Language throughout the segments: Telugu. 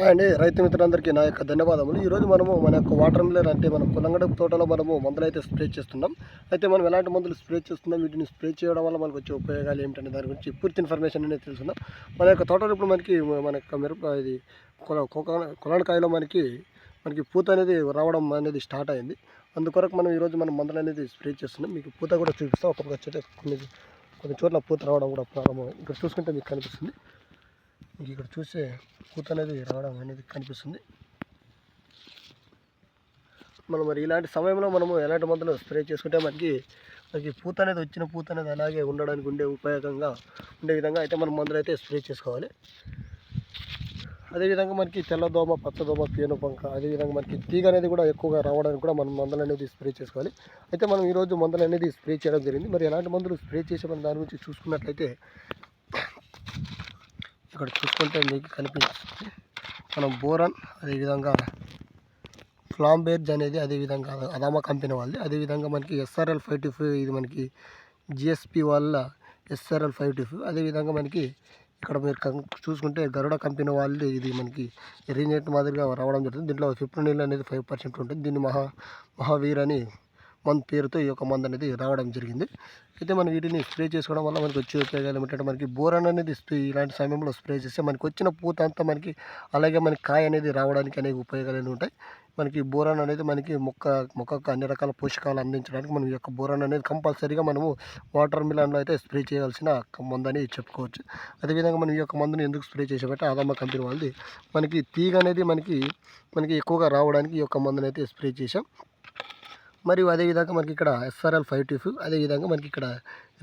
అండి రైతు మిత్రులందరికీ నా యొక్క ధన్యవాదములు. ఈరోజు మనము మన యొక్క వాటర్ మిల్లర్ అంటే మన కులంగడ తోటలో మనము మందులు అయితే స్ప్రే చేస్తున్నాం. అయితే మనం ఎలాంటి మందులు స్ప్రే చేస్తున్నాం వీటిని స్ప్రే చేయడం వల్ల మనకు వచ్చే ఉపయోగాలు ఏమిటనే దాని గురించి పూర్తి ఇన్ఫర్మేషన్ అనేది తెలుసుకుందాం. మన యొక్క తోటలో ఇప్పుడు మనకి మన యొక్క మిరప ఇది కుల మనకి మనకి పూత అనేది రావడం అనేది స్టార్ట్ అయింది. అందుకొరకు మనం ఈరోజు మనం మందులు అనేది స్ప్రే చేస్తున్నాం. మీకు పూత కూడా చూపిస్తాం ఒక్కొక్క చెట్టు కొన్ని కొన్ని చోట్ల పూత రావడం కూడా ప్రారంభం ఇక్కడ చూసుకుంటే మీకు కనిపిస్తుంది. మీకు ఇక్కడ చూస్తే పూత అనేది రావడం అనేది కనిపిస్తుంది. మనం మరి ఇలాంటి సమయంలో మనము ఎలాంటి మందులు స్ప్రే చేసుకుంటే మనకి మనకి పూత అనేది వచ్చిన పూత అనేది అలాగే ఉండడానికి ఉండే ఉపయోగంగా ఉండే విధంగా అయితే మనం మందులు అయితే స్ప్రే చేసుకోవాలి. అదేవిధంగా మనకి తెల్లదోమ పచ్చదోమ పేను పంక అదేవిధంగా మనకి తీగ అనేది కూడా ఎక్కువగా రావడానికి కూడా మనం మందులు అనేది స్ప్రే చేసుకోవాలి. అయితే మనం ఈరోజు మందులు అనేది స్ప్రే చేయడం జరిగింది. మరి ఎలాంటి మందులు స్ప్రే చేసే మనం దాని గురించి చూసుకున్నట్లయితే ఇక్కడ చూసుకుంటే మీకు కనిపిస్తుంది. మనం బోరన్ అదేవిధంగా ఫ్లాంబేర్జ్ అనేది అదేవిధంగా అదామా కంపెనీ వాళ్ళది. అదేవిధంగా మనకి ఎస్ఆర్ఎల్ ఫైవ్ టూ ఫైవ్ ఇది మనకి జిఎస్పి వాళ్ళ ఎస్ఆర్ఎల్ ఫైవ్ టూ ఫైవ్. అదేవిధంగా మనకి ఇక్కడ మీరు చూసుకుంటే గరుడ కంపెనీ వాళ్ళది ఇది మనకి రీనేట్ మాదిరిగా రావడం జరుగుతుంది. దీంట్లో ఫిప్రోనిల్ అనేది ఫైవ్ పర్సెంట్ ఉంటుంది. దీన్ని మహా మహావీర్ అని మందు పేరుతో ఈ యొక్క మందు అనేది రావడం జరిగింది. అయితే మనం వీటిని స్ప్రే చేసుకోవడం వల్ల మనకి వచ్చే ఉపయోగాలు ఏమిటంటే మనకి బోరన్ అనేది ఇలాంటి సమయంలో స్ప్రే చేస్తే మనకి వచ్చిన పూత అంతా మనకి అలాగే మనకి కాయ అనేది రావడానికి అనేక ఉపయోగాలు ఉంటాయి. మనకి బోరాన్ అనేది మనకి మొక్క మొక్కకు అన్ని రకాల పోషకాలు అందించడానికి మనం ఈ యొక్క బోరాన్ అనేది కంపల్సరీగా మనము వాటర్ మిలన్లో అయితే స్ప్రే చేయాల్సిన మందని చెప్పుకోవచ్చు. అదేవిధంగా మనం ఈ యొక్క మందుని ఎందుకు స్ప్రే చేసామంటే ఆదమ్మ కంపెనీ వాళ్ళది మనకి తీగ అనేది మనకి మనకి ఎక్కువగా రావడానికి ఈ యొక్క మందుని అయితే స్ప్రే చేసాం మరియు అదేవిధంగా మనకి ఇక్కడ ఎస్ఆర్ఎల్ ఫైవ్ టూ ఫైవ్ అదేవిధంగా మనకి ఇక్కడ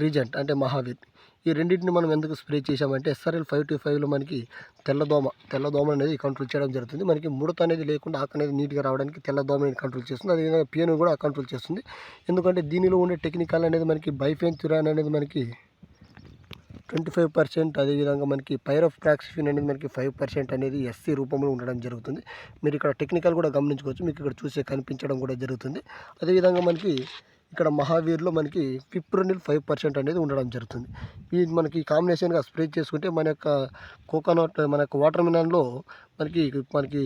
రీజెంట్ అంటే మహావీర్. ఈ రెండింటిని మనం ఎందుకు స్ప్రే చేసామంటే ఎస్ఆర్ఎల్ ఫైవ్ టూ ఫైవ్లో మనకి తెల్లదోమ తెల్లదోమ అనేది కంట్రోల్ చేయడం జరుగుతుంది. మనకి ముడత అనేది లేకుండా ఆకు అనేది నీట్గా రావడానికి తెల్లదోమ అనేది కంట్రోల్ చేస్తుంది. అదేవిధంగా పేను కూడా కంట్రోల్ చేస్తుంది. ఎందుకంటే దీనిలో ఉండే టెక్నికల్ అనేది మనకి బైఫెన్ తురాన్ అనేది మనకి ట్వంటీ ఫైవ్ పర్సెంట్ అదేవిధంగా మనకి పైరోఫ్రాక్సిఫిన్ అనేది మనకి ఫైవ్ పర్సెంట్ అనేది ఎస్సీ రూపంలో ఉండడం జరుగుతుంది. మీరు ఇక్కడ టెక్నికల్ కూడా గమనించుకోవచ్చు. మీకు ఇక్కడ చూసే కనిపించడం కూడా జరుగుతుంది. అదేవిధంగా మనకి ఇక్కడ మహావీర్లో మనకి ఫిప్రోనిల్ ఫైవ్ పర్సెంట్ అనేది ఉండడం జరుగుతుంది. ఈ మనకి కాంబినేషన్గా స్ప్రే చేసుకుంటే మన యొక్క కోకోనట్ మన యొక్క వాటర్ మిలన్లో మనకి మనకి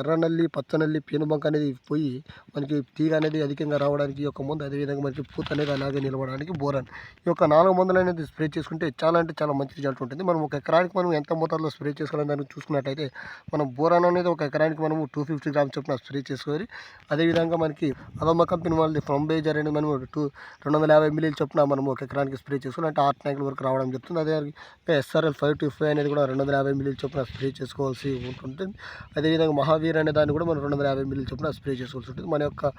ఎర్రనల్లి పచ్చనల్లి పేనుబంక అనేది పోయి మనకి తీగ అనేది అధికంగా రావడానికి ఒక మందు అదేవిధంగా మనకి పూత అనేది అలాగే నిలవడానికి బోరాన్. ఈ యొక్క నాలుగు మందులు అనేది స్ప్రే చేసుకుంటే చాలా అంటే చాలా మంచి రిజల్ట్ ఉంటుంది. మనం ఒక ఎకరానికి మనం ఎంత మోతాదులో స్ప్రే చేసుకోవాలని దానికి చూసుకున్నట్టయితే మనం బోరాన్ అనేది ఒక ఎకరానికి మనము టూ ఫిఫ్టీ గ్రామ్స్ చొప్పున స్ప్రే చేసుకోవాలి అదేవిధంగా మనకి అదమ్మ కంపెనీ వాళ్ళది ఫ్రంబేజర్ అనేది మనం టూ రెండు వందల యాభై మిలియన్ చొప్పున మనం ఒక ఎకరానికి స్ప్రే చేసుకోవాలి అంటే ఆరు ట్యాంకుల వరకు రావడం జరుగుతుంది. అదే ఎస్ఆర్ఎల్ ఫైవ్ టూ ఫైవ్ అనేది కూడా రెండు వందల యాభై మిలియన్ చొప్పున స్ప్రే చేసుకోవాల్సి ఉంటుంది. అదేవిధంగా మహావీర్ అనే దాన్ని కూడా మనం రెండు వందల యాభై మిల్లీల చొప్పున స్ప్రే చేసుకోవాల్సి ఉంటుంది. మన యొక్క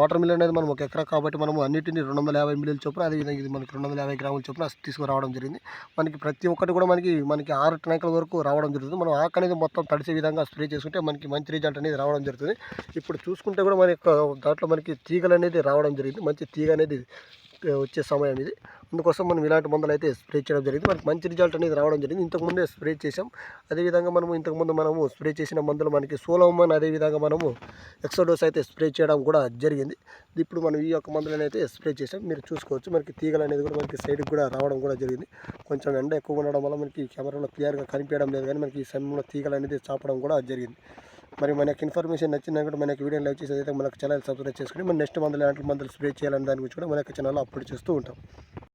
వాటర్ మిల్ అనేది మనం ఒక ఎకరా కాబట్టి మనం అన్నింటినీ రెండు వందల యాభై మిల్లీల చొప్పున అదేవిధంగా ఇది మనకి రెండు వందల యాభై గ్రాముల చొప్పున తీసుకురావడం జరిగింది. మనకి ప్రతి ఒక్కటి కూడా మనకి మనకి ఆరు ట్యాంకుల వరకు రావడం జరుగుతుంది. మనం ఆకు అనేది మొత్తం తడిసే విధంగా స్ప్రే చేసుకుంటే మనకి మంచి రిజల్ట్ అనేది రావడం జరుగుతుంది. ఇప్పుడు చూసుకుంటే కూడా మన యొక్క దాంట్లో మనకి తీగలు అనేది రావడం జరిగింది. మంచి తీగ అనేది వచ్చే సమయం ఇది. అందుకోసం మనం ఇలాంటి మందులు అయితే స్ప్రే చేయడం జరిగింది. మనకి మంచి రిజల్ట్ అనేది రావడం జరిగింది. ఇంతకుముందే స్ప్రే చేసాం అదేవిధంగా మనము ఇంతకుముందు మనము స్ప్రే చేసిన మందులు మనకి సోలోమన్ అదేవిధంగా మనము ఎక్సోడోస్ అయితే స్ప్రే చేయడం కూడా జరిగింది. ఇప్పుడు మనం ఈ యొక్క మందులను అయితే స్ప్రే చేసాం మీరు చూసుకోవచ్చు. మనకి తీగలు అనేది కూడా మనకి సైడ్కి కూడా రావడం కూడా జరిగింది. కొంచెం ఎండ ఎక్కువ ఉండడం వల్ల మనకి కెమెరాలో క్లియర్గా కనిపించడం లేదు కానీ మనకి ఈ సమయంలో తీగలు అనేది చాపడం కూడా జరిగింది. మరి మనకి ఇన్ఫర్మేషన్ నచ్చిందని కూడా మనకి వీడియో లైక్ చేసి అయితే మనకు ఛానల్ సబ్స్క్రైబ్ చేసుకుని మన నెక్స్ట్ మందులు ఎలాంటి మందులు స్ప్రే చేయాలని దాని గురించి కూడా మనకి ఛానల్లో అప్లోడ్ చేస్తూ ఉంటాం.